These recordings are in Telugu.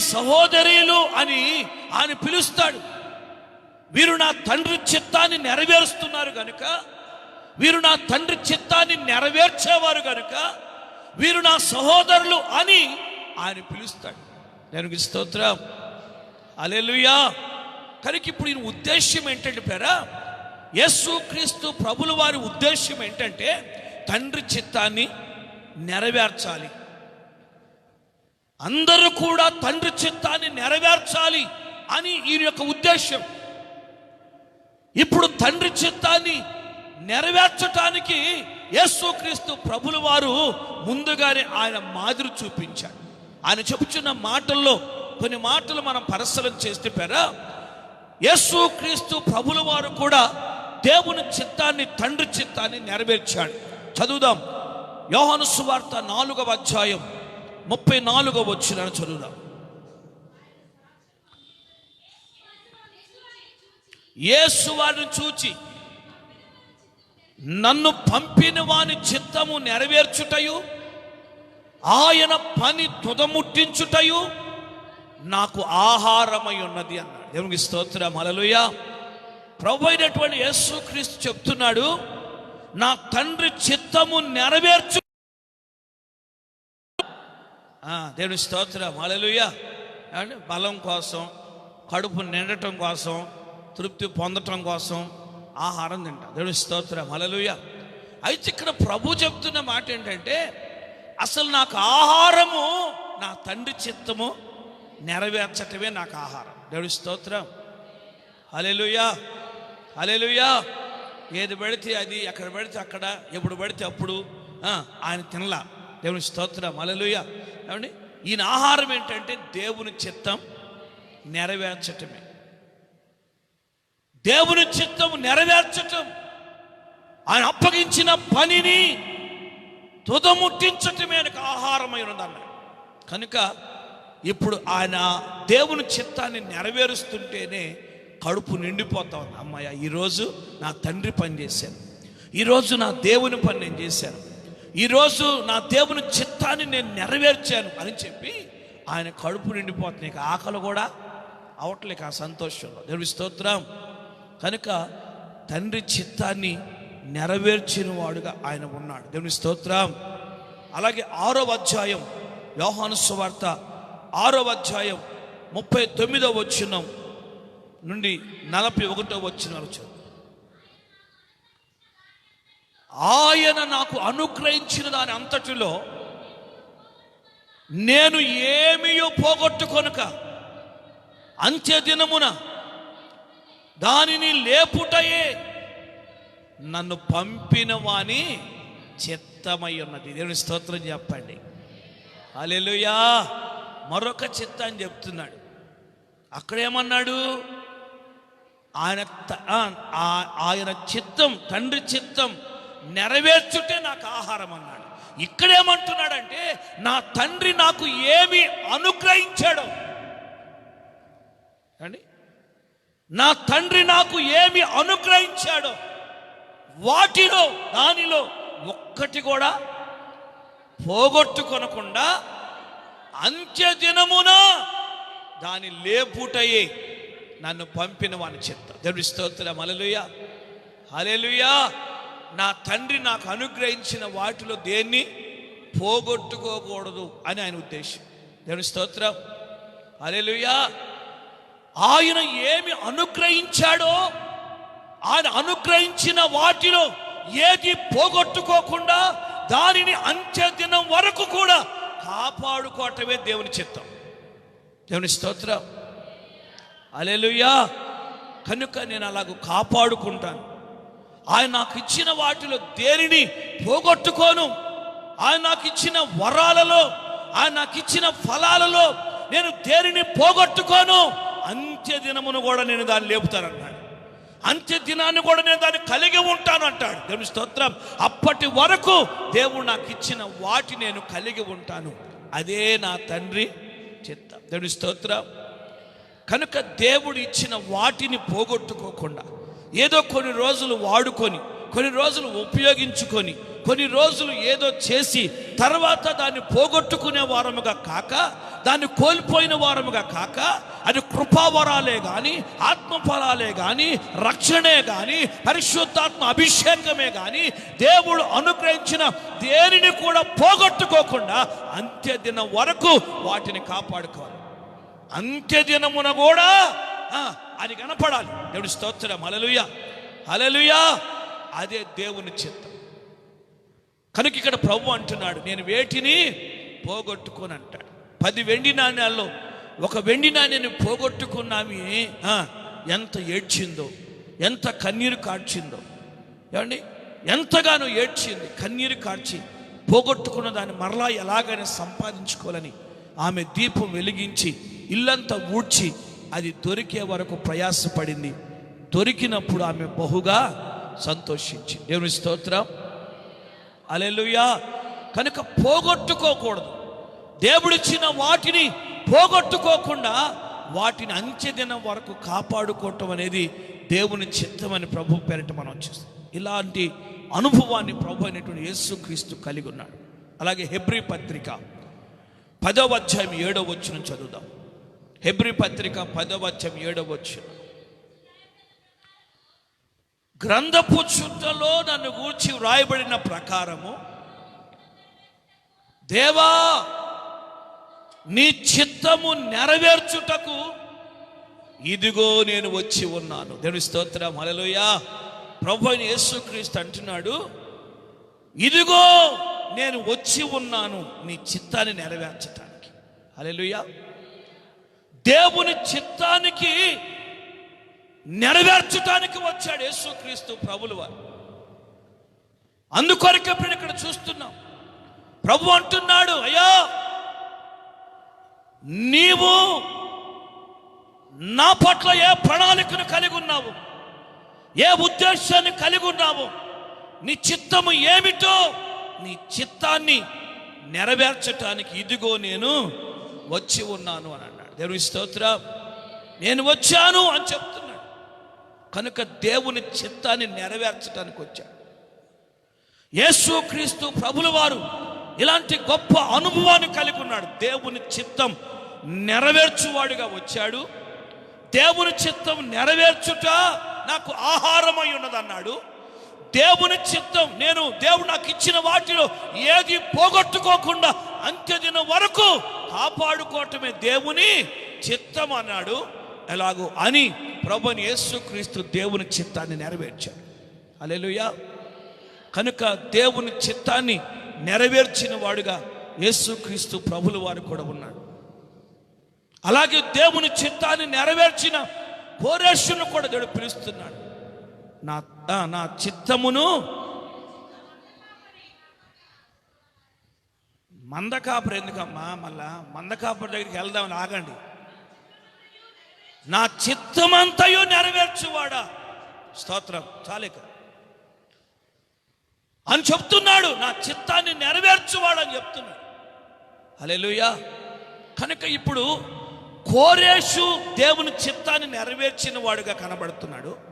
సహోదరులు అని ఆయన పిలుస్తాడు. వీరు నా తండ్రి చిత్తాన్ని నెరవేరుస్తున్నారు కనుక వీరు నా తండ్రి చిత్తాన్ని నెరవేర్చేవారు కనుక వీరు నా సహోదరులు అని ఆయన పిలుస్తాడు. నేను స్తోత్రం. అలెలుయా కనుక ఇప్పుడు ఈయన ఉద్దేశ్యం ఏంటంటే పేరా యేసు క్రీస్తు ప్రభుల వారి ఉద్దేశ్యం ఏంటంటే తండ్రి చిత్తాన్ని నెరవేర్చాలి. అందరూ కూడా తండ్రి చిత్తాన్ని నెరవేర్చాలి అని ఈయన యొక్క ఉద్దేశం ఇప్పుడు తండ్రి చిత్తాన్ని నెరవేర్చటానికి యేసుక్రీస్తు ప్రభుల వారు ముందుగానే ఆయన మాదిరి చూపించాడు ఆయన చెబుతున్న మాటల్లో కొన్ని మాటలు మనం పరిశీలన చేస్తే పేరా యేసుక్రీస్తు ప్రభుల వారు కూడా దేవుని చిత్తాన్ని తండ్రి చిత్తాన్ని నెరవేర్చాడు. చదువుదాం. యోహను సువార్త నాలుగవ అధ్యాయం. ముప్పై నాలుగో వచ్చిన చదువుదాం యేసు వారిని చూచి నన్ను పంపిన వాని చిత్తము నెరవేర్చుటయు ఆయన పని తుదముట్టించుటయు నాకు ఆహారమై ఉన్నది అన్నాడు. దేవునికి స్తోత్రం హల్లెలూయ. ప్రభు అయినటువంటి యేసుక్రీస్తు చెప్తున్నాడు నా తండ్రి చిత్తము నెరవేర్చు దేవుని స్తోత్రం. హల్లెలూయ. బలం కోసం కడుపు నిండటం కోసం తృప్తి పొందటం కోసం ఆహారం తింటా. దేవుని స్తోత్రం. మలలుయ అయితే ఇక్కడ ప్రభు చెప్తున్న మాట ఏంటంటే అసలు నాకు ఆహారము నా తండ్రి చిత్తము నెరవేర్చటమే నాకు ఆహారం. దేవుని స్తోత్రం. హల్లెలూయా. హల్లెలూయా. ఏది పెడితే అది ఎక్కడ పెడితే అక్కడ ఎప్పుడు పడితే అప్పుడు ఆయన తినలా. దేవుని స్తోత్రం. హల్లెలూయా. ఏమండి? ఈయన ఆహారం ఏంటంటే దేవుని చిత్తం నెరవేర్చటమే. దేవుని చిత్తం నెరవేర్చటం. ఆయన అప్పగించిన పనిని తుదముట్టించటమే ఆయనకు ఆహారమై ఉందన్నాడు కనుక ఇప్పుడు ఆయన దేవుని చిత్తాన్ని నెరవేరుస్తుంటేనే కడుపు నిండిపోతా ఉంది. అమ్మాయ ఈరోజు నా తండ్రి పని చేశాను. ఈరోజు నా దేవుని పని నేను చేశాను. ఈరోజు నా దేవుని చిత్తాన్ని నేను నెరవేర్చాను అని చెప్పి ఆయన కడుపు నిండిపోతుంది. ఇక ఆకలి కూడా అవట్లేక ఆ సంతోషంలో. దేవుని స్తోత్రం. కనుక తండ్రి చిత్తాన్ని నెరవేర్చిన వాడుగా ఆయన ఉన్నాడు. దేవుని స్తోత్రం. అలాగే ఆరో అధ్యాయం యోహాను సువార్త ఆరో అధ్యాయం ముప్పై తొమ్మిదో వచ్చిన నుండి నలభై ఒకటో వచ్చిన చదువు. ఆయన నాకు అనుగ్రహించిన దాని అంతటిలో నేను ఏమియో పోగొట్టుకొనక అంత్య దినమున దానిని లేపుటయే నన్ను పంపిన వాని చిత్తమై ఉన్నది. దేవుని స్తోత్రం చెప్పండి. అలెలుయా మరొక చిత్తం అని చెప్తున్నాడు. అక్కడేమన్నాడు? ఆయన ఆయన చిత్తం తండ్రి చిత్తం నెరవేర్చుటే నాకు ఆహారం అన్నాడు. ఇక్కడేమంటున్నాడంటే నా తండ్రి నాకు ఏమి అనుగ్రహించాడు. అండి నా తండ్రి నాకు ఏమి అనుగ్రహించాడో. వాటిలో దానిలో ఒక్కటి కూడా పోగొట్టుకొనకుండా అంత్యదినమున దాని లేపుటయే నన్ను పంపిన వాని చెత్త. దేవుడి స్తోత్రం. అలలుయా అలెలుయా నా తండ్రి నాకు అనుగ్రహించిన వాటిలో దేన్ని? పోగొట్టుకోకూడదు అని ఆయన ఉద్దేశం దేవుని స్తోత్రం. అరేలుయా ఆయన ఏమి అనుగ్రహించాడో ఆయన అనుగ్రహించిన వాటిలో ఏది పోగొట్టుకోకుండా దానిని అంత్య దినం వరకు కూడా కాపాడుకోవటమే దేవుని చిత్తం. దేవుని స్తోత్రం. అలెలుయా కనుక నేను అలాగ కాపాడుకుంటాను. ఆయన నాకు ఇచ్చిన వాటిలో దేనిని పోగొట్టుకోను? ఆయన నాకు ఇచ్చిన వరాలలో ఆయన నాకు ఇచ్చిన ఫలాలలో నేను దేనిని పోగొట్టుకోను? అంత్య దినమును కూడా నేను దాన్ని లేపుతానన్నాడు. అంత్య దినాన్ని కూడా నేను దాన్ని కలిగి ఉంటాను అంటాడు. దేవుని స్తోత్రం. అప్పటి వరకు దేవుడు నాకు ఇచ్చిన వాటి నేను కలిగి ఉంటాను. అదే నా తండ్రి చిత్తం. దేవుని స్తోత్రం. కనుక దేవుడు ఇచ్చిన వాటిని పోగొట్టుకోకుండా ఏదో కొన్ని రోజులు వాడుకొని కొన్ని రోజులు ఉపయోగించుకొని కొన్ని రోజులు ఏదో చేసి తర్వాత దాన్ని పోగొట్టుకునే వారముగా కాక దాన్ని కోల్పోయిన వారముగా కాక అది కృపావరాలే కానీ ఆత్మఫలాలే కానీ రక్షణే కానీ పరిశుద్ధాత్మ అభిషేకమే కానీ దేవుడు అనుగ్రహించిన దేనిని కూడా పోగొట్టుకోకుండా అంత్యదినం వరకు వాటిని కాపాడుకోవాలి. అంత్యదినమున కూడా అది కనపడాలి. దేవుడి స్తోత్రం. అలలుయ అలలుయా అదే దేవుని చిత్తం. కనుక ఇక్కడ ప్రభు అంటున్నాడు నేను వేటిని పోగొట్టుకొని అంటాడు పది వెండి నాణ్యాల్లో ఒక వెండి నాణ్యాన్ని పోగొట్టుకున్నామి ఎంత ఏడ్చిందో ఎంత కన్నీరు కార్చిందో. ఏమండి? ఎంతగానో ఏడ్చింది కన్నీరు కార్చి పోగొట్టుకున్న దాన్ని మరలా ఎలాగైనా సంపాదించుకోవాలని ఆమె దీపం వెలిగించి ఇల్లంతా ఊడ్చి అది దొరికే వరకు ప్రయాసపడింది. దొరికినప్పుడు ఆమె బహుగా సంతోషించింది. దేవుని స్తోత్రం. అలెలుయా కనుక పోగొట్టుకోకూడదు. దేవుడిచ్చిన వాటిని పోగొట్టుకోకుండా వాటిని అంచెదినం వరకు కాపాడుకోవటం అనేది దేవుని చిత్తమని ప్రభు పేరిట మనం చూస్తాం. ఇలాంటి అనుభవాన్ని ప్రభు అయినటువంటి యేసుక్రీస్తు కలిగి ఉన్నాడు. అలాగే హెబ్రి పత్రిక పదవ అధ్యాయం ఏడవ వచ్చిన చదువుదాం. హెబ్రి పత్రిక పదవచ్చం ఏడవచ్చు గ్రంథపు చుట్టలో నన్ను గూర్చి వ్రాయబడిన ప్రకారము దేవా నీ చిత్తము నెరవేర్చుటకు ఇదిగో నేను వచ్చి ఉన్నాను. దేవుని స్తోత్రం హల్లెలూయా. ప్రభు యేసుక్రీస్తు అంటున్నాడు ఇదిగో నేను వచ్చి ఉన్నాను నీ చిత్తాన్ని నెరవేర్చటానికి. హల్లెలూయా. దేవుని చిత్తానికి నెరవేర్చటానికి వచ్చాడు యేసుక్రీస్తు ప్రభులు వారు. అందుకొరకే ఇప్పుడు ఇక్కడ చూస్తున్నాం. ప్రభు అంటున్నాడు అయ్యా నీవు నా పట్ల ఏ ప్రణాళికను కలిగి ఉన్నావు? ఏ ఉద్దేశాన్ని కలిగి ఉన్నావు? నీ చిత్తము ఏమిటో నీ చిత్తాన్ని నెరవేర్చటానికి ఇదిగో నేను వచ్చి ఉన్నాను అని అన్నాడు. దేవుని స్తోత్రం. నేను వచ్చాను అని చెప్తున్నాడు. కనుక దేవుని చిత్తాన్ని నెరవేర్చడానికి వచ్చాడు. యేసు క్రీస్తు ప్రభుల వారు ఇలాంటి గొప్ప అనుభవాన్ని కలిగి ఉన్నాడు. దేవుని చిత్తం నెరవేర్చువాడిగా వచ్చాడు. దేవుని చిత్తం నెరవేర్చుట నాకు ఆహారమై ఉన్నదన్నాడు. దేవుని చిత్తం నేను దేవుడు నాకు ఇచ్చిన వాటిలో ఏది పోగొట్టుకోకుండా అంత్యదినం వరకు కాపాడుకోవటమే దేవుని చిత్తం అన్నాడు. ఎలాగో అని ప్రభుని యేసుక్రీస్తు దేవుని చిత్తాన్ని నెరవేర్చాడు. అలెలుయా కనుక దేవుని చిత్తాన్ని నెరవేర్చిన వాడుగా యేసుక్రీస్తు ప్రభుల వారు కూడా ఉన్నాడు అలాగే దేవుని చిత్తాన్ని నెరవేర్చిన కోరేశ్వరుని కూడా దేవుడు పిలుస్తున్నాడు. నా నా చిత్తమును మందకాపురం ఎందుకమ్మా? మళ్ళా మందకాపురం దగ్గరికి వెళ్దామని ఆగండి. నా చిత్తమంతయు నెరవేర్చువాడా. స్తోత్రం. చాలిక. అని చెప్తున్నాడు. నా చిత్తాన్ని నెరవేర్చువాడని చెప్తున్నాడు. అలెలుయా కనుక ఇప్పుడు కోరేషు దేవుని చిత్తాన్ని నెరవేర్చిన వాడుగా కనబడుతున్నాడు.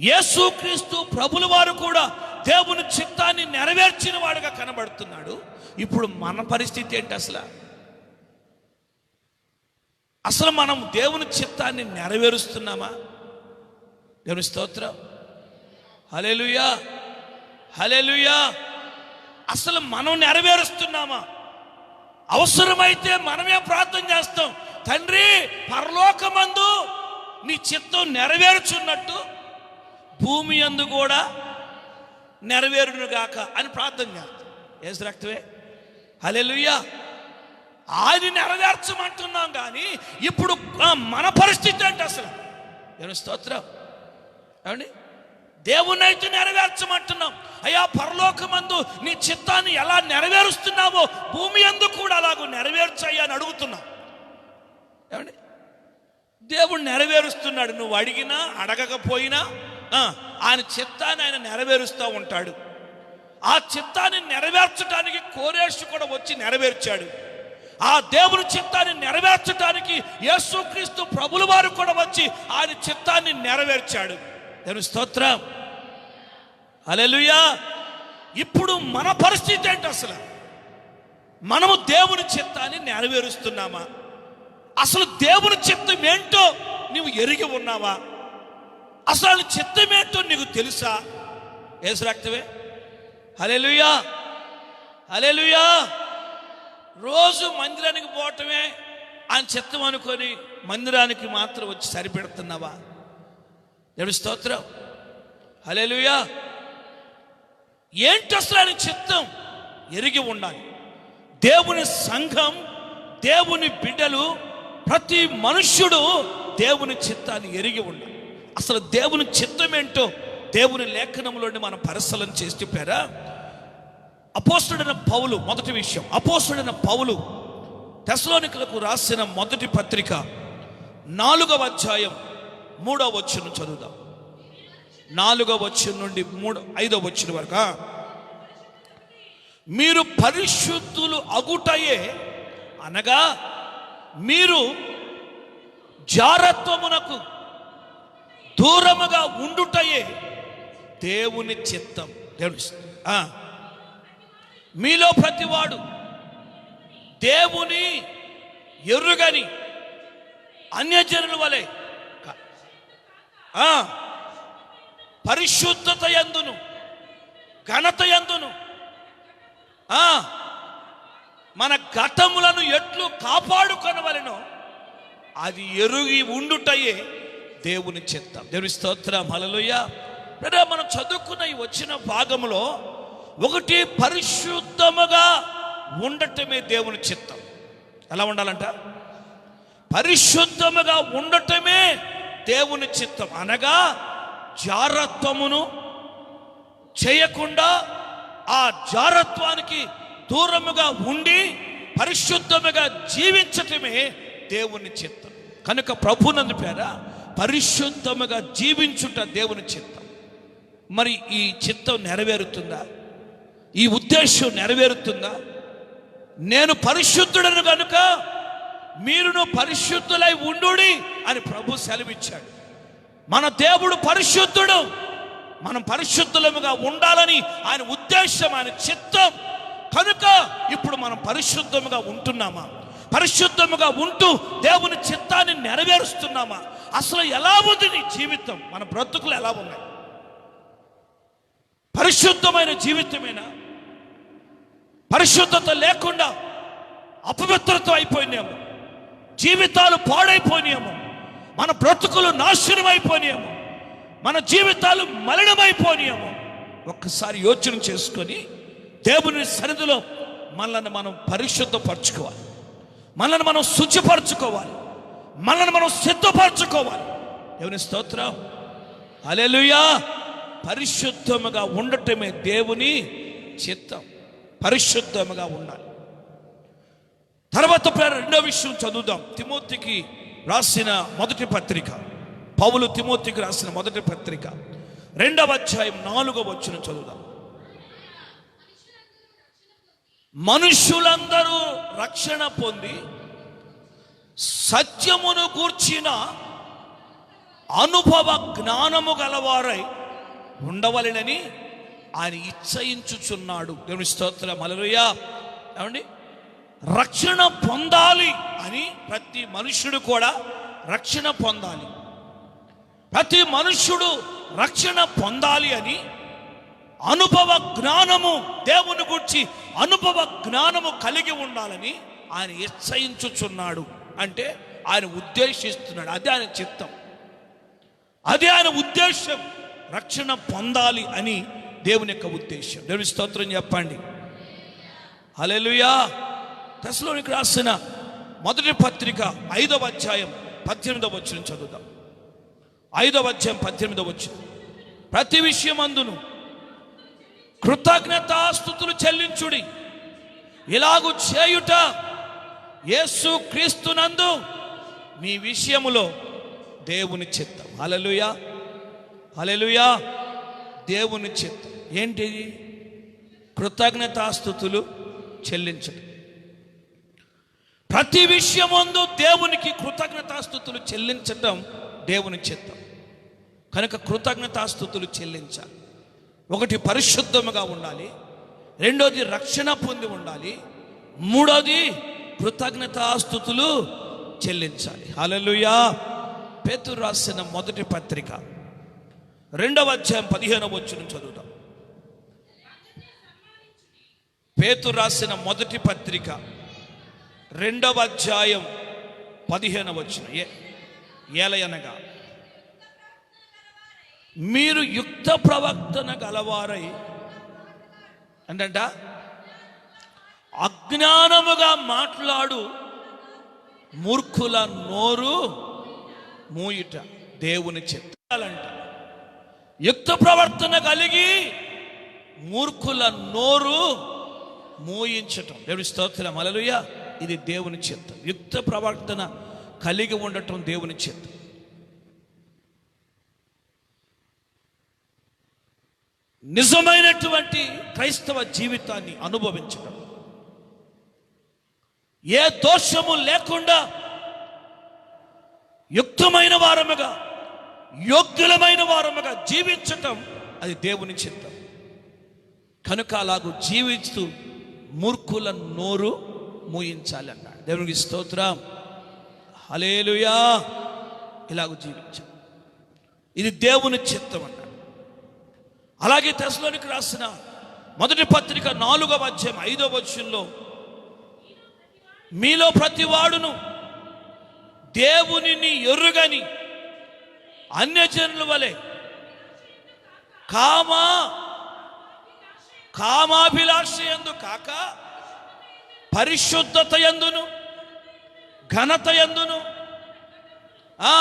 యేసుక్రీస్తు ప్రభుల వారు కూడా దేవుని చిత్తాన్ని నెరవేర్చిన వాడుగా కనబడుతున్నాడు. ఇప్పుడు మన పరిస్థితి ఏంటి అసలు? అసలు మనం దేవుని చిత్తాన్ని నెరవేరుస్తున్నామా? దేవుని స్తోత్రం. హలేలుయా హలేలుయా అసలు మనం నెరవేరుస్తున్నామా? అవసరమైతే మనమే ప్రార్థన చేస్తాం. తండ్రి పరలోకమందు నీ చిత్తం నెరవేర్చున్నట్టు భూమి అందు కూడా నెరవేరునుగాక అని ప్రార్థన చేస్తాం. ఏసు రక్తమే. హలెలుయ్యా అది నెరవేర్చమంటున్నాం కానీ ఇప్పుడు మన పరిస్థితి అంటే అసలు? ఏమి స్తోత్రం? ఏమండి? దేవునైతే నెరవేర్చమంటున్నాం. అయ్యా పరలోకమందు నీ చిత్తాన్ని ఎలా నెరవేరుస్తున్నావో భూమి అందు కూడా అలాగూ నెరవేర్చయ్యా అని అడుగుతున్నాం. ఏమండి? దేవుడు నెరవేరుస్తున్నాడు. నువ్వు అడిగినా అడగకపోయినా ఆయన చిత్తాన్ని ఆయన నెరవేరుస్తూ ఉంటాడు. ఆ చిత్తాన్ని నెరవేర్చడానికి కోరేషు కూడా వచ్చి నెరవేర్చాడు. ఆ దేవుని చిత్తాన్ని నెరవేర్చడానికి యేసుక్రీస్తు ప్రభుల వారు కూడా వచ్చి ఆయన చిత్తాన్ని నెరవేర్చాడు. దేవుని స్తోత్రం. అలెలుయా ఇప్పుడు మన పరిస్థితి ఏంటి అసలు? మనము దేవుని చిత్తాన్ని నెరవేరుస్తున్నామా? అసలు దేవుని చిత్తం ఏంటో నువ్వు ఎరిగి ఉన్నావా? అసలు ఆయన చిత్తం ఏంటో నీకు తెలుసా? ఏసు రక్తమే. హలెలుయా హలెలుయా రోజు మందిరానికి పోవటమే ఆయన చిత్తం అనుకొని మందిరానికి మాత్రం వచ్చి సరిపెడుతున్నావా? దేవుడి స్తోత్రం. హలెలుయా ఏంటి అసలు ఆయన చిత్తం? ఎరిగి ఉండాలి. దేవుని సంఘం దేవుని బిడ్డలు ప్రతి మనుష్యుడు దేవుని చిత్తాన్ని ఎరిగి ఉండాలి. అసలు దేవుని చిత్తం ఏంటో దేవుని లేఖనంలోని మనం పరిశీలన చేసి చెప్పారా? అపోస్తుడైన పౌలు మొదటి విషయం. అపోస్తుడైన పౌలు తెసలోనికలకు రాసిన మొదటి పత్రిక నాలుగవ అధ్యాయం మూడవ వచ్చిన చదువుదాం. నాలుగవ వచ్చిన నుండి మూడు ఐదవ వచ్చిన వరకు మీరు పరిశుద్ధులు అగుటయే అనగా మీరు జారత్వమునకు దూరముగా ఉండుటయే దేవుని చిత్తం. దేవుని మీలో ప్రతివాడు దేవుని ఎరుగని అన్యజనుల వలె పరిశుద్ధత యందును ఘనత యందును మన గతములను ఎట్లు కాపాడుకొనవలెనో అది ఎరుగి ఉండుటయే దేవుని చిత్తం. దేవుని స్తోత్రం. హల్లెలూయా. మనం చదువుకున్న ఈ వచ్చిన భాగంలో ఒకటి పరిశుద్ధముగా ఉండటమే దేవుని చిత్తం. ఎలా ఉండాలంట? పరిశుద్ధముగా ఉండటమే దేవుని చిత్తం. అనగా జారత్వమును చేయకుండా ఆ జారత్వానికి దూరముగా ఉండి పరిశుద్ధముగా జీవించటమే దేవుని చిత్తం. కనుక ప్రభునందు పేరా పరిశుద్ధముగా జీవించుట దేవుని చిత్తం. మరి ఈ చిత్తం నెరవేరుతుందా? ఈ ఉద్దేశం నెరవేరుతుందా? నేను పరిశుద్ధుడను కనుక మీరును పరిశుద్ధులై ఉండుడి అని ప్రభు సెలవిచ్చాడు. మన దేవుడు పరిశుద్ధుడు. మనం పరిశుద్ధులముగా ఉండాలని ఆయన ఉద్దేశం ఆయన చిత్తం. కనుక ఇప్పుడు మనం పరిశుద్ధముగా ఉంటున్నామా? పరిశుద్ధముగా ఉంటూ దేవుని చిత్తాన్ని నెరవేరుస్తున్నామా? అసలు ఎలా ఉంది నీ జీవితం? మన బ్రతుకులు ఎలా ఉన్నాయి? పరిశుద్ధమైన జీవితమేనా? పరిశుద్ధత లేకుండా అపవిత్రత అయిపోయినాము జీవితాలు పాడైపోయినాము మన బ్రతుకులు నాశనం అయిపోయినాము మన జీవితాలు మలినమైపోయినాము ఒక్కసారి యోచన చేసుకొని దేవుని సన్నిధిలో మనల్ని మనం పరిశుద్ధపరచుకోవాలి. మనల్ని మనం శుచిపరచుకోవాలి. మనల్ని మనం సిద్ధపరచుకోవాలి. దేవుని స్తోత్రం. అలెలుయా పరిశుద్ధముగా ఉండటమే దేవుని చిత్తం. పరిశుద్ధముగా ఉండాలి. తర్వాత రెండో విషయం చదువుదాం. తిమోతికి రాసిన మొదటి పత్రిక. పౌలు తిమోతికి రాసిన మొదటి పత్రిక. రెండవ అధ్యాయం నాలుగవ వచ్చిన చదువుదాం. మనుషులందరూ రక్షణ పొంది సత్యమును కూర్చిన అనుభవ జ్ఞానము గలవారై ఉండవలెనని ఆయన ఇచ్చయించుచున్నాడు. దేవుని స్తోత్రం. అలలుయా ఏమండి? రక్షణ పొందాలి అని ప్రతి మనుష్యుడు కూడా రక్షణ పొందాలి. ప్రతి మనుష్యుడు రక్షణ పొందాలి అని అనుభవ జ్ఞానము దేవుని గురించి అనుభవ జ్ఞానము కలిగి ఉండాలని ఆయన ఇచ్చయించుచున్నాడు అంటే ఆయన ఉద్దేశిస్తున్నాడు. అదే ఆయన చిత్తం. అదే ఆయన ఉద్దేశం రక్షణ పొందాలి అని దేవుని యొక్క ఉద్దేశం దేవుని స్తోత్రం చెప్పండి. హల్లెలూయా. దశలోనికి రాసిన మొదటి పత్రిక ఐదవ అధ్యాయం పద్దెనిమిదవ వచ్చిన చదువుదాం. ఐదవ అధ్యాయం పద్దెనిమిదవ వచ్చిన ప్రతి విషయం అందును కృతజ్ఞతాస్థుతులు చెల్లించుడి. ఇలాగు చేయుట యేసు క్రీస్తునందు మీ విషయములో దేవుని చిత్తం. అలలుయా అలలుయా దేవుని చిత్తం. ఏంటిది కృతజ్ఞతాస్థుతులు చెల్లించడం ప్రతి విషయమందు దేవునికి కృతజ్ఞతాస్థుతులు చెల్లించటం దేవుని చిత్తం. కనుక కృతజ్ఞతాస్థుతులు చెల్లించాలి. ఒకటి పరిశుద్ధముగా ఉండాలి. రెండోది రక్షణ పొంది ఉండాలి. మూడోది కృతజ్ఞతాస్థుతులు చెల్లించాలి. హలలుయా పేతురు రాసిన మొదటి పత్రిక. రెండవ అధ్యాయం పదిహేనవ వచ్చిన చదువుతాం పేతురు రాసిన మొదటి పత్రిక. రెండవ అధ్యాయం పదిహేనవ వచ్చిన ఏ ఏలయనగా. మీరు యుక్త ప్రవక్తన గలవారై. అంటంట అజ్ఞానముగా మాట్లాడు. మూర్ఖుల నోరు మూయిట. దేవుని చిత్తాలంట యుక్త ప్రవర్తన కలిగి మూర్ఖుల నోరు మూయించటం. దేవుని స్తోత్రం. అలలుయ ఇది దేవుని చిత్తం. యుక్త ప్రవర్తన కలిగి ఉండటం దేవుని చిత్తం. నిజమైనటువంటి క్రైస్తవ జీవితాన్ని అనుభవించడం ఏ దోషము లేకుండా యుక్తమైన వారముగా యోగ్యులమైన వారముగా జీవించటం అది దేవుని చిత్తం. కనుక అలాగూ జీవిస్తూ మూర్ఖుల నోరు మూయించాలి అన్నాడు. దేవునికి స్తోత్రం. హలేలుయా ఇలాగూ జీవించాం. ఇది దేవుని చిత్తం అన్నాడు. అలాగే తెసలోనికి రాసిన మొదటి పత్రిక నాలుగవ అధ్యాయం ఐదవ వచ్చంలో మీలో ప్రతివాడును దేవునిని ఎరుగని అన్యజనుల వలె. కామా కామాభిలాష ఎందు కాక పరిశుద్ధత ఎందును ఘనత ఎందును ఆ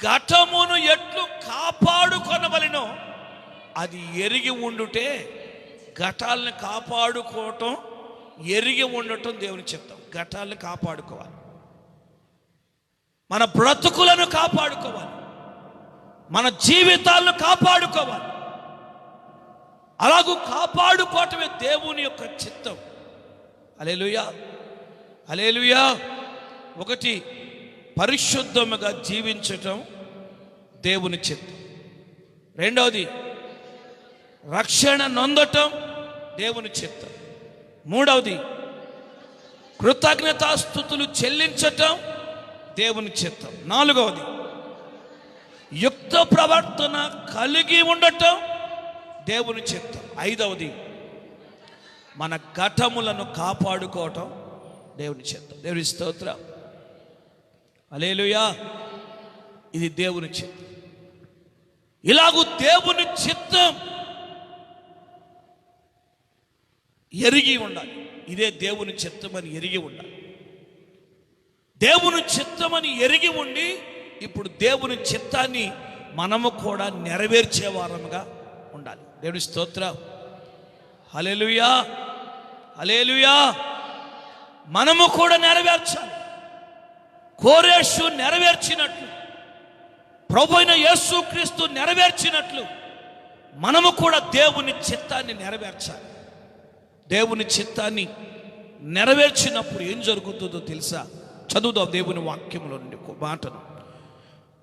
ఘటమును ఎట్లు కాపాడుకొనవలెనో అది ఎరిగి ఉండుటే ఘటాలను కాపాడుకోవటం ఎరిగి ఉండటం దేవుని చెప్తాం ఘటాలను కాపాడుకోవాలి. మన బ్రతుకులను కాపాడుకోవాలి. మన జీవితాలను కాపాడుకోవాలి. అలాగూ కాపాడుకోవటమే దేవుని యొక్క చిత్తం. అలేలుయా అలేలుయా ఒకటి పరిశుద్ధముగా జీవించటం దేవుని చిత్తం. రెండవది రక్షణ నొందటం దేవుని చిత్తం. మూడవది కృతజ్ఞతాస్థుతులు చెల్లించటం దేవుని చిత్తం. నాలుగవది యుక్త ప్రవర్తన కలిగి ఉండటం దేవుని చిత్తం. ఐదవది మన ఘటములను కాపాడుకోవటం దేవుని చిత్తం. దేవుని స్తోత్రం. అలేలుయా ఇది దేవుని చిత్తం. ఇలాగూ దేవుని చిత్తం ఎరిగి ఉండాలి. ఇదే దేవుని చిత్తమని ఎరిగి ఉండాలి. దేవుని చిత్తమని ఎరిగి ఉండి ఇప్పుడు దేవుని చిత్తాన్ని మనము కూడా నెరవేర్చేవారముగా ఉండాలి. దేవుని స్తోత్ర. హలేలుయా హలేలుయా మనము కూడా నెరవేర్చాలి. కోరేషు నెరవేర్చినట్లు. ప్రభుైన అయిన యేసు క్రీస్తు నెరవేర్చినట్లు. మనము కూడా దేవుని చిత్తాన్ని నెరవేర్చాలి. దేవుని చిత్తాన్ని నెరవేర్చినప్పుడు ఏం జరుగుతుందో తెలుసా? చదువుదాం దేవుని వాక్యంలో నుండి ఒక మాటను.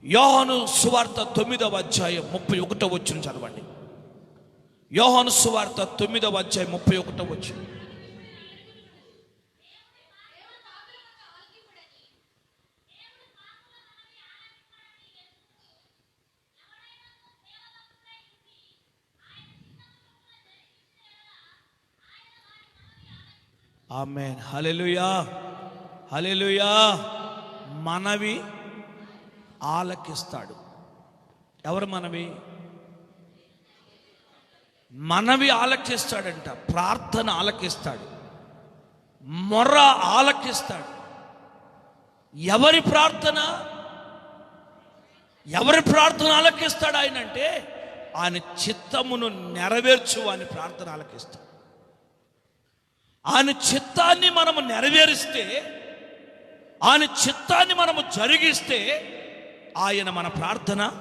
యోహను సువార్త తొమ్మిదవ అధ్యాయం ముప్పై ఒకటో వచ్చిన చదవండి. యోహను సువార్త తొమ్మిదవ అధ్యాయం ముప్పై ఒకటో వచ్చింది ఆమెన్. హలెలుయా హలెలుయా మనవి ఆలకిస్తాడు. ఎవరు మనవి? మనవి ఆలకిస్తాడంట. ప్రార్థన ఆలకిస్తాడు. మొర్ర ఆలకిస్తాడు. ఎవరి ప్రార్థన? ఎవరి ప్రార్థన ఆలకిస్తాడు ఆయన అంటే ఆయన చిత్తమును నెరవేర్చు అని ప్రార్థన ఆలకిస్తాడు. ఆయన చిత్తాన్ని మనము నెరవేరిస్తే ఆయన చిత్తాన్ని మనము జరిగిస్తే ఆయన మన ప్రార్థన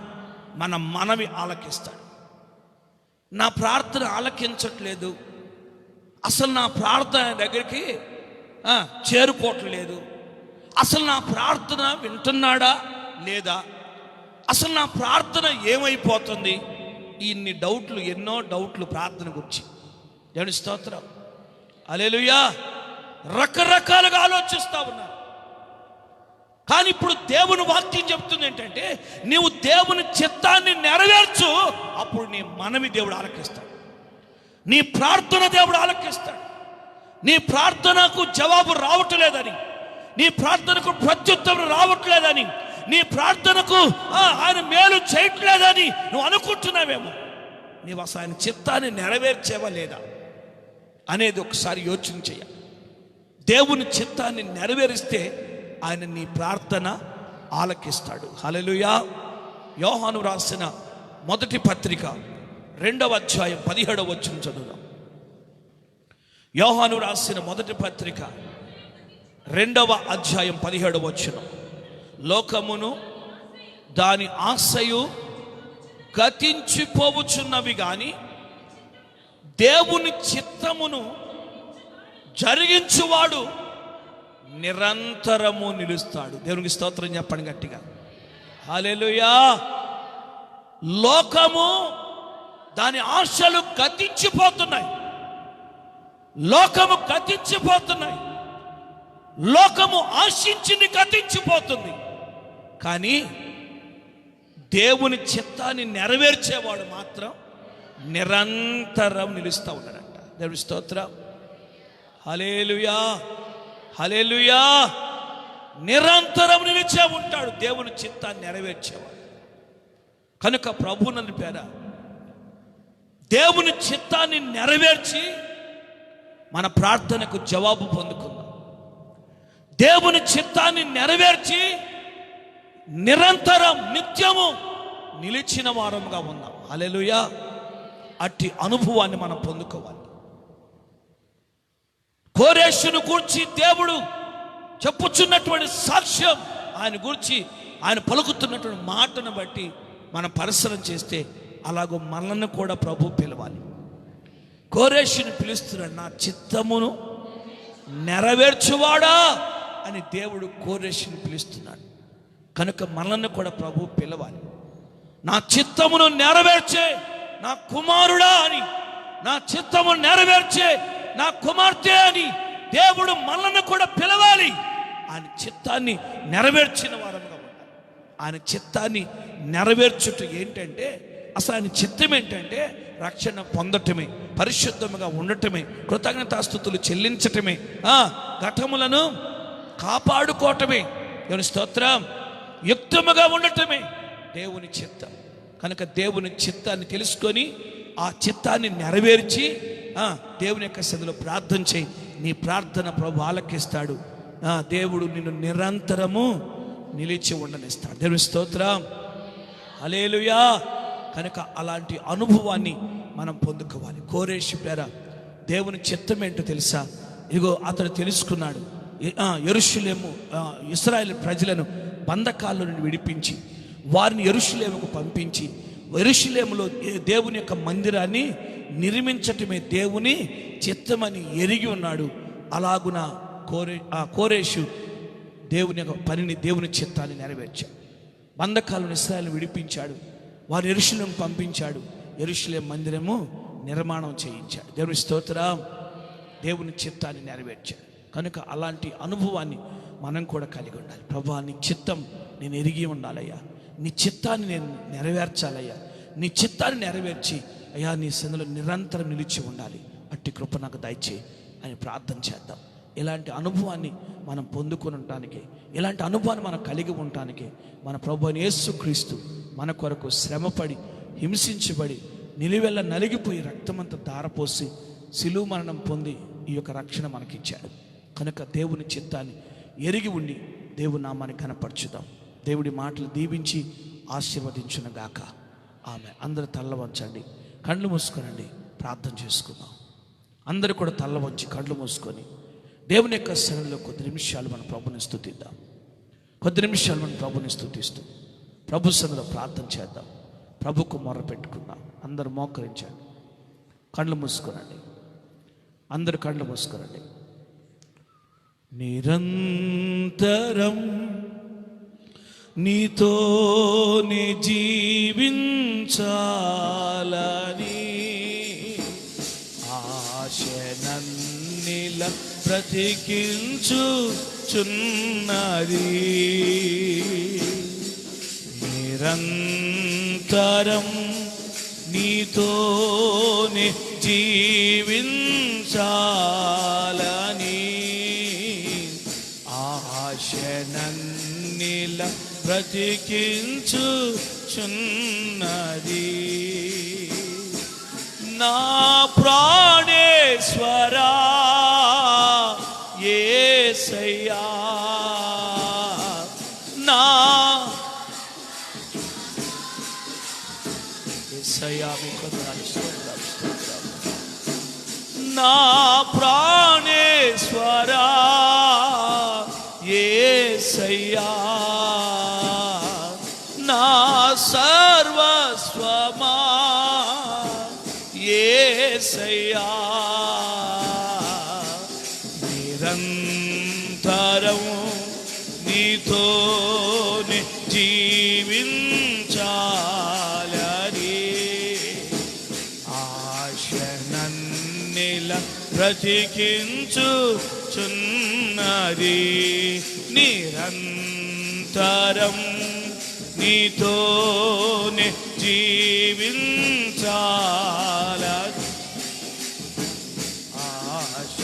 మన మనవి ఆలకిస్తాడు. నా ప్రార్థన ఆలకించట్లేదు. అసలు నా ప్రార్థన దగ్గరికి చేరుకోవట్లేదు. అసలు నా ప్రార్థన వింటున్నాడా లేదా? అసలు నా ప్రార్థన ఏమైపోతుంది? ఇన్ని డౌట్లు ఎన్నో డౌట్లు ప్రార్థన గురించి. దేవుని స్తోత్రం. అలెలుయా. రకరకాలుగా ఆలోచిస్తా ఉన్నారు. కానీ ఇప్పుడు దేవుని వాక్యం చెప్తుంది ఏంటంటే నీవు దేవుని చిత్తాన్ని నెరవేర్చు అప్పుడు నీ మనవి దేవుడు ఆలకిస్తాడు. నీ ప్రార్థన దేవుడు ఆలకిస్తాడు. నీ ప్రార్థనకు జవాబు రావట్లేదని నీ ప్రార్థనకు ప్రత్యుత్తరం రావట్లేదని నీ ప్రార్థనకు ఆ, ఆయన మేలు చేయట్లేదని నువ్వు అనుకుంటున్నావేమో. నీవు అసలు ఆయన చిత్తాన్ని నెరవేర్చేవా లేదా? అనేది ఒకసారి యోచన చేయాలి దేవుని చిత్తాన్ని నెరవేరిస్తే ఆయన నీ ప్రార్థన ఆలకిస్తాడు. హలలుయా యోహాను రాసిన మొదటి పత్రిక రెండవ అధ్యాయం పదిహేడవ వచ్చిన చదువుదాం. యోహాను రాసిన మొదటి పత్రిక రెండవ అధ్యాయం పదిహేడవ వచ్చిన లోకమును దాని ఆశయు గతించిపోవచ్చున్నవి కానీ దేవుని చిత్తమును జరిగించువాడు నిరంతరము నిలుస్తాడు. దేవునికి స్తోత్రం చెప్పండి గట్టిగా. హాలేలుయా లోకము దాని ఆశలు గతించిపోతున్నాయి లోకము గతించిపోతున్నాయి లోకము ఆశించింది గతించిపోతుంది కానీ దేవుని చిత్తాన్ని నెరవేర్చేవాడు మాత్రం నిరంతరం నిలుస్తూ ఉన్నాడంట దేవుడి స్తోత్రం. హలేలుయా హలేలుయా నిరంతరం నిలిచే ఉంటాడు. దేవుని చిత్తాన్ని నెరవేర్చేవాడు. కనుక ప్రభు నన్ను పేర దేవుని చిత్తాన్ని నెరవేర్చి మన ప్రార్థనకు జవాబు పొందుకుందాం. దేవుని చిత్తాన్ని నెరవేర్చి నిరంతరం నిత్యము నిలిచిన వారముగా ఉన్నాం అలెలుయా అట్టి అనుభవాన్ని మనం పొందుకోవాలి. కోరేషును గూర్చి దేవుడు చెప్పుచున్నటువంటి సాక్ష్యం ఆయన గూర్చి ఆయన పలుకుతున్నటువంటి మాటను బట్టి మనం పరిసరం చేస్తే అలాగో మనల్ని కూడా ప్రభు పిలవాలి. కోరేషుని పిలుస్తున్నాడు నా చిత్తమును నెరవేర్చువాడా అని దేవుడు కోరేషుని పిలుస్తున్నాడు. కనుక మనల్ని కూడా ప్రభు పిలవాలి. నా చిత్తమును నెరవేర్చే నా కుమారుడా అని నా చిత్తము నెరవేర్చే నా కుమార్తె అని దేవుడు మనల్ని కూడా పిలవాలి. ఆయన చిత్తాన్ని నెరవేర్చిన వారముగా ఉండాలి. ఆయన చిత్తాన్ని నెరవేర్చుట ఏంటంటే అసలు ఆయన చిత్తం ఏంటంటే రక్షణ పొందటమే పరిశుద్ధముగా ఉండటమే కృతజ్ఞతాస్థుతులు చెల్లించటమే ఆ ఘటములను కాపాడుకోవటమే. దేవుని స్తోత్రం యుక్తముగా ఉండటమే దేవుని చిత్తం. కనుక దేవుని చిత్తాన్ని తెలుసుకొని ఆ చిత్తాన్ని నెరవేర్చి దేవుని యొక్క సదిలో ప్రార్థన చేయి. నీ ప్రార్థన ప్రభు ఆలకిస్తాడు. దేవుడు నిన్ను నిరంతరము నిలిచి ఉండనిస్తాడు. దేవుని స్తోత్రం. అలేలుయా కనుక అలాంటి అనుభవాన్ని మనం పొందుకోవాలి. కోరేషి పేర దేవుని చిత్తం ఏంటో తెలుసా? ఇదిగో అతడు తెలుసుకున్నాడు. ఎరుషులేము ఇస్రాయేల్ ప్రజలను బంధకాల్లో నుండి విడిపించి వారిని ఎరుషులేముకు పంపించి ఎరుషులేములో దేవుని యొక్క మందిరాన్ని నిర్మించటమే దేవుని చిత్తమని ఎరిగి ఉన్నాడు. అలాగున కోరే ఆ కోరేషు దేవుని యొక్క పనిని దేవుని చిత్తాన్ని నెరవేర్చాడు. బంధకాలను ఇస్రాయల్ని విడిపించాడు. వారు ఎరుషులేం పంపించాడు. ఎరుషులే మందిరము నిర్మాణం చేయించాడు. దేవుని స్తోత్రం దేవుని చిత్తాన్ని నెరవేర్చాడు. కనుక అలాంటి అనుభవాన్ని మనం కూడా కలిగి ఉండాలి. ప్రభా నీ చిత్తం నేను ఎరిగి ఉండాలయ్యా. నీ చిత్తాన్ని నేను నెరవేర్చాలయ్యా. నీ చిత్తాన్ని నెరవేర్చి అయ్యా నీ సందులో నిరంతరం నిలిచి ఉండాలి. అట్టి కృప నాకు దయచేయి అని ప్రార్థన చేద్దాం. ఇలాంటి అనుభవాన్ని మనం పొందుకొని ఉండటానికి ఇలాంటి అనుభవాన్ని మనం కలిగి ఉండటానికి మన ప్రభు అయిన యేసుక్రీస్తు మన కొరకు శ్రమపడి హింసించబడి నిలువెల్ల నలిగిపోయి రక్తమంతా ధారపోసి సిలువు మరణం పొంది ఈ యొక్క రక్షణ మనకిచ్చాడు. కనుక దేవుని చిత్తాన్ని ఎరిగి ఉండి దేవుని నామాన్ని కనపరచుదాం దేవుడి మాటలు దీవించి ఆశీర్వదించును గాక ఆమె అందరూ తల్ల వంచండి కళ్ళు మూసుకోనండి ప్రార్థన చేసుకుందాం. అందరూ కూడా తల్ల వంచి కళ్ళు మూసుకొని దేవుని యొక్క శరణలో కొద్ది నిమిషాలు మన ప్రభుని స్థుతిద్దాం. కొద్ది నిమిషాలు మన ప్రభుని స్థుతిస్తూ ప్రభు సన్నిలో ప్రార్థన చేద్దాం. ప్రభుకు మొర్ర పెట్టుకుందాం. అందరూ మోకరించండి కళ్ళు మూసుకోనండి అందరు కళ్ళు మూసుకోనండి. నిరంతరం నీతోనే జీవించాలని ఆశనన్నే బ్రతికించుచున్నది నిరంతరం నీతోనే జీవి బ్రతికించుచున్నది. నా ప్రాణేశ్వరా ఏసయ్యా నా ఏసయ్యా మీకు నా ప్రాణేశ్వరా బ్రతికించుచున్నది నిరంతరం నీతోనే జీవించాల. ఆశ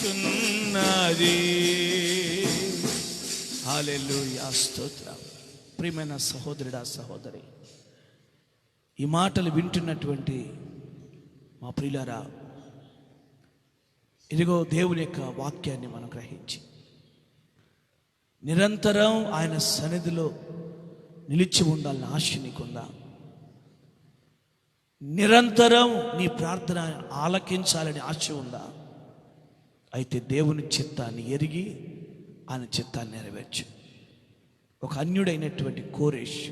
చున్నది హాలెల్లు స్తోత్రం. ప్రియమైన సహోదరుడా సహోదరి. ఈ మాటలు వింటున్నటువంటి మా ప్రియులారా ఇదిగో దేవుని యొక్క వాక్యాన్ని మనం గ్రహించి. నిరంతరం ఆయన సన్నిధిలో నిలిచి ఉండాలని ఆశ నీకుందా? నిరంతరం నీ ప్రార్థన ఆలకించాలని ఆశ ఉందా? అయితే దేవుని చిత్తాన్ని ఎరిగి ఆయన చిత్తాన్ని నెరవేర్చు. ఒక అన్యుడైనటువంటి కోరేష్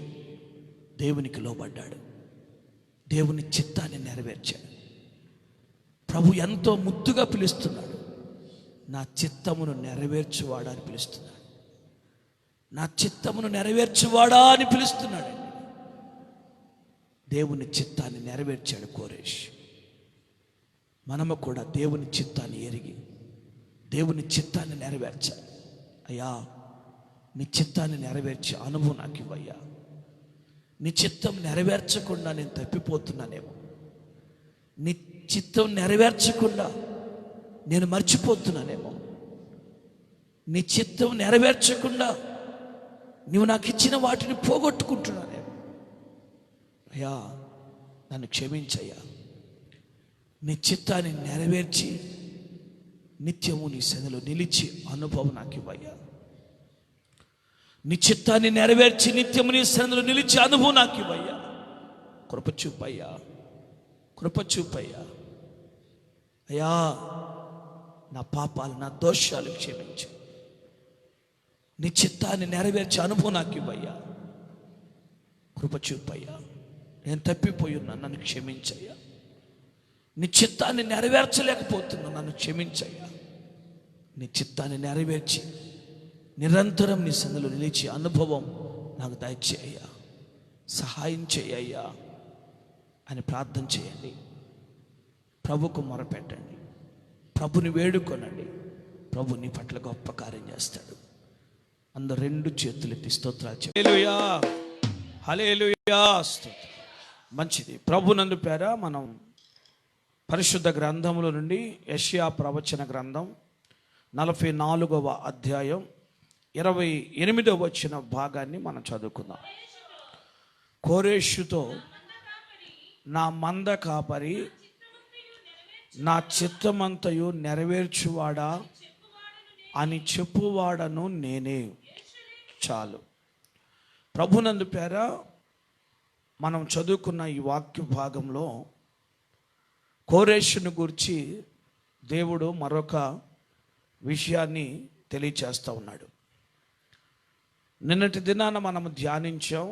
దేవునికి లోబడ్డాడు. దేవుని చిత్తాన్ని నెరవేర్చాడు. ప్రభు ఎంతో ముద్దుగా పిలుస్తున్నాడు. నా చిత్తమును నెరవేర్చువాడా అని పిలుస్తున్నాడు. నా చిత్తమును నెరవేర్చువాడా అని పిలుస్తున్నాడు. దేవుని చిత్తాన్ని నెరవేర్చాడు కోరేష్. మనము కూడా దేవుని చిత్తాన్ని ఎరిగి దేవుని చిత్తాన్ని నెరవేర్చాలి. అయ్యా నీ చిత్తాన్ని నెరవేర్చే అనుభవం నాకు ఇవ్వయ్యా. నీ చిత్తం నెరవేర్చకుండా నేను తప్పిపోతున్నానేమో. నీ చిత్తం నెరవేర్చకుండా నేను మర్చిపోతున్నానేమో. నీ చిత్తం నెరవేర్చకుండా నువ్వు నాకు ఇచ్చిన వాటిని పోగొట్టుకుంటున్నానేమో. అయ్యా నన్ను క్షమించయ్యా. నీ చిత్తాన్ని నెరవేర్చి నిత్యము నీ సెదలో నిలిచి అనుభవం నాకు ఇవ్వయ్యా. నీ చిత్తాన్ని నెరవేర్చి నిత్యము నీ సన్నిధిలో నిలిచి అనుభవం నాకు ఇవ్వయ్యా. కృప చూపయ్యా. కృప చూపయ్యా. అయ్యా నా పాపాలు నా దోషాలు క్షమించు. నీ చిత్తాన్ని నెరవేర్చే అనుభవం నాకు ఇవ్వయ్యా. కృప చూపయ్యా. నేను తప్పిపోయి ఉన్నా నన్ను క్షమించయ్యా. నీ చిత్తాన్ని నెరవేర్చలేకపోతున్నా నన్ను క్షమించయ్యా. నీ చిత్తాన్ని నెరవేర్చి నిరంతరం నీ సందులో నిలిచి అనుభవం నాకు దయచేయ్యా. సహాయం చేయ్యా అని ప్రార్థన చేయండి. ప్రభుకు మొరపెట్టండి. ప్రభుని వేడుకొనండి. ప్రభు నీ పట్ల గొప్ప కార్యం చేస్తాడు. అందరు రెండు చేతులు ఎత్తి స్తోత్రాలు చెప్పు. హలేలుయా స్తోత్రం మంచిది. ప్రభు నందు పేర మనం పరిశుద్ధ గ్రంథముల నుండి యష్యా ప్రవచన గ్రంథం నలభై నాలుగవ అధ్యాయం ఇరవై ఎనిమిదో వచ్చిన భాగాన్ని మనం చదువుకుందాం. కోరేషుతో నా మంద కాపరి నా చిత్తమంతయు నెరవేర్చువాడా అని చెప్పువాడను నేనే. చాలు. ప్రభునందు పేర మనం చదువుకున్న ఈ వాక్య భాగంలో కోరేషును గురించి దేవుడు మరొక విషయాన్ని తెలియచేస్తూ ఉన్నాడు. నిన్నటి దినాన మనం ధ్యానించాం